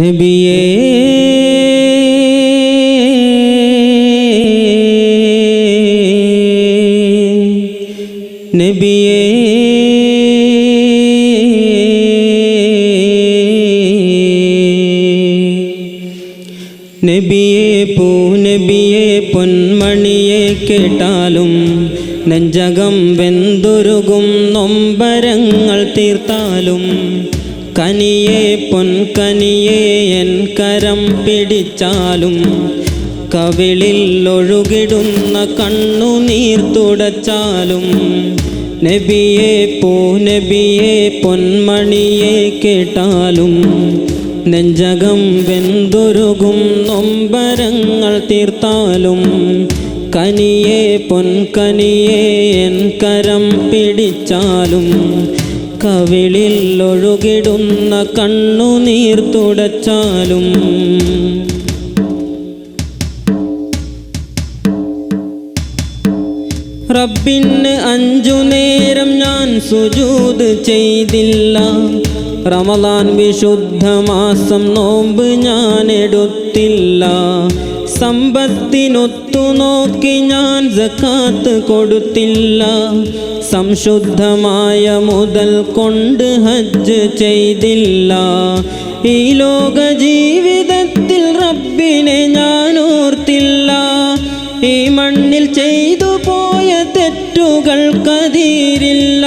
നബിയേ. നബിയേ. നബിയെ പൂനബിയെ പൊന്മണിയെ കേട്ടാലും നെഞ്ചകം വെന്തുരുകും നൊമ്പരങ്ങൾ തീർത്താലും കനിയെ പൊൻകനിയെ എൻ കരം പിടിച്ചാലും കവിളിൽ ഒഴുകിടുന്ന കണ്ണു നീർ തുടച്ചാലും നബിയെ പോ നബിയെ പൊന്മണിയെ കേട്ടാലും നെഞ്ചകം വെന്തുരുകും നൊമ്പരങ്ങൾ തീർത്താലും കനിയെ പൊൻകനിയെ എൻ കരം പിടിച്ചാലും കവിളിൽ ഒഴുകിടുന്ന കണ്ണുനീർ തുടച്ചാലും. റബ്ബിന് അഞ്ചു നേരം ഞാൻ സുജൂത് ചെയ്തില്ല. റമദാൻ വിശുദ്ധ മാസം നോമ്പ് ഞാൻ എടുത്തില്ല. സമ്പത്തിനൊത്തു നോക്കി ഞാൻ ജക്കാത്ത് കൊടുത്തില്ല. സംശുദ്ധമായ മുതൽ കൊണ്ട് ഹജ്ജ് ചെയ്തില്ല. ഈ ലോക ജീവിതത്തിൽ റബ്ബിനെ ഞാൻ ഓർത്തില്ല ഈ മണ്ണിൽ ചെയ്തു പോയ തെറ്റുകൾ കതീരില്ല.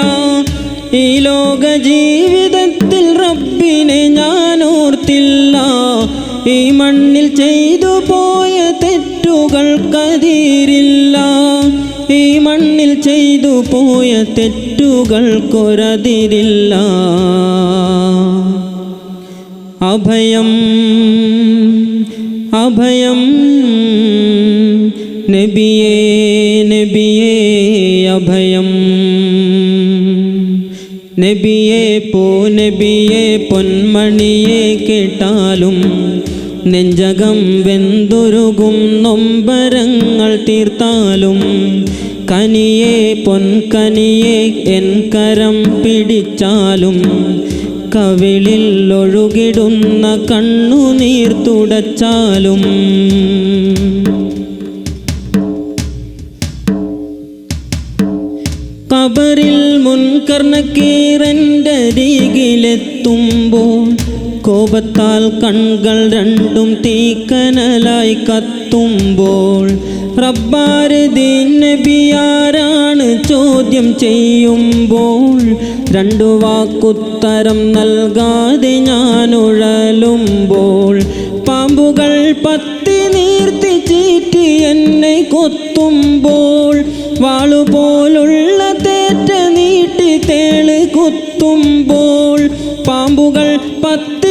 ഈ ലോക ജീവിതത്തിൽ റബ്ബിനെ ഞാൻ ഓർത്തില്ല ഈ മണ്ണിൽ ചെയ്തു പോയ തെറ്റുകൾ കതിരില്ല. ഈ മണ്ണിൽ ചെയ്തു പോയ തെറ്റുകൾ കൊരതിരില്ല. അഭയം അഭയം നബിയേ നബിയേ അഭയം. നബിയേ പോ നബിയേ പൊന്മണിയെ കേട്ടാലും നെഞ്ചകം വെന്തുരുകും നൊമ്പരങ്ങൾ തീർത്താലും കനിയെ പൊൻകനിയെ എൻ കരം പിടിച്ചാലും കവിളിൽ ഒഴുകിടുന്ന കണ്ണുനീർ തുടച്ചാലും കബറിൽ മുൻകർണക്കീറന്റെ അരികിലെത്തുമ്പോൾ കോപത്താൽ കൺകൾ രണ്ടും തീക്കനലായി കത്തുമ്പോൾ റബ്ബാരദീൻ നബിയാരാണ് ചോദ്യം ചെയ്യുമ്പോൾ രണ്ടു വാക്കുത്തരം നൽകാതെ ഞാൻ ഉഴലുമ്പോൾ പാമ്പുകൾ പത്തി നീർത്തി ചീറ്റി എന്നെ കൊത്തുമ്പോൾ വാളുപോലുള്ള തേറ്റ നീട്ടി തേൾ കുത്തുമ്പോൾ പാമ്പുകൾ പത്തി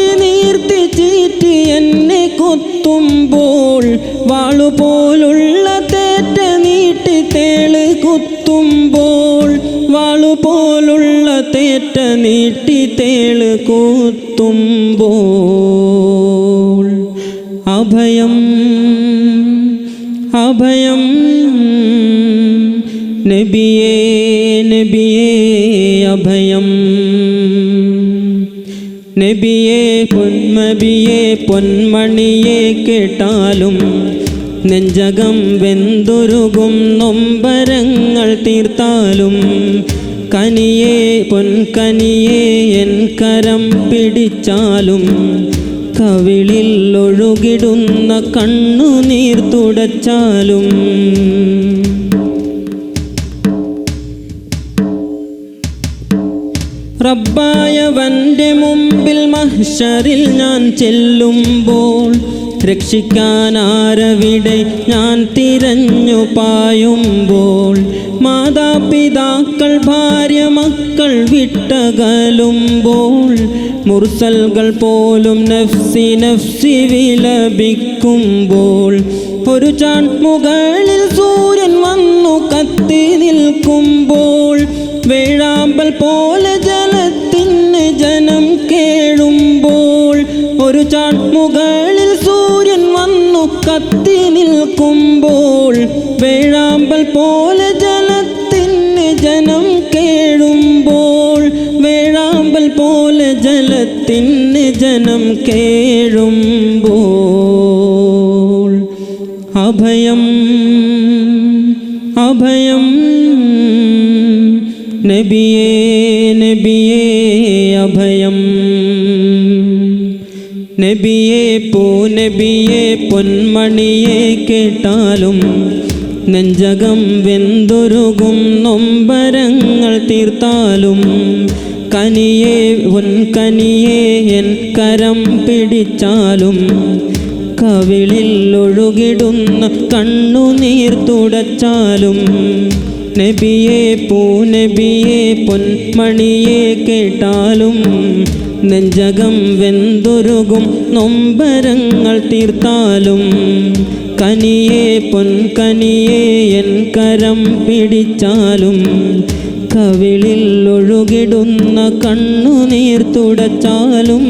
കൊത്തുമ്പോൾ വാളുപോലുള്ള തേറ്റ നീട്ടി തേൾ കുത്തുമ്പോൾ വാളുപോലുള്ള തേറ്റ നീട്ടി തേൾ കുത്തുമ്പോൾ അഭയം അഭയം. നബിയേ നബിയേ അഭയം. നബിയെ പൊന്മബിയെ പൊന്മണിയെ കേട്ടാലും നെഞ്ചകം വെന്തുരുകും നൊമ്പരങ്ങൾ തീർത്താലും കനിയെ പൊൻകനിയെ എൻ കരം പിടിച്ചാലും കവിളിൽ ഒഴുകിടുന്ന കണ്ണുനീർ തുടച്ചാലും റബ്ബായവന്റെ മുമ്പിൽ മഹ്ഷറിൽ ഞാൻ ചെല്ലുമ്പോൾ രക്ഷിക്കാൻ ആരവിടെ ഞാൻ തിരഞ്ഞു പായുമ്പോൾ മാതാപിതാക്കൾ ഭാര്യ മക്കൾ വിട്ടകലുമ്പോൾ മുർസൽകൾ പോലും നഫ്സി നഫ്സി വിലപിക്കുമ്പോൾ ഒരു ചാൺ മുകളിൽ സൂര്യൻ വന്നു കത്തി നിൽക്കുമ്പോൾ വേഴാമ്പൽ പോലെ ഒരു ചാൺമുകളിൽ സൂര്യൻ വന്നു കത്തി നിൽക്കുമ്പോൾ വേഴാമ്പൽ പോലെ ജലത്തിന് ജനം കേഴുമ്പോൾ വേഴാമ്പൽ പോലെ ജലത്തിന് ജനം കേഴുമ്പോൾ അഭയം അഭയം. നബിയേ നബിയേ അഭയം. നബിയെ പൂ നബിയെ പൊന്മണിയെ കേട്ടാലും നെഞ്ചകം വെന്തൊരുകും നൊമ്പരങ്ങൾ തീർത്താലും കനിയെ ഉൻ കനിയെ എൻ കരം പിടിച്ചാലും കവിളിൽ ഒഴുകിടുന്ന കണ്ണുനീർ തുടച്ചാലും നബിയെ പൂ നബിയെ പൊന്മണിയെ കേട്ടാലും നെഞ്ചകം വെന്തുരുകും നൊമ്പരങ്ങൾ തീർത്താലും. കനിയെ പൊൻകനിയെ എൻ കരം പിടിച്ചാലും കവിളിൽ ഒഴുകിടുന്ന കണ്ണുനീർ തുടച്ചാലും.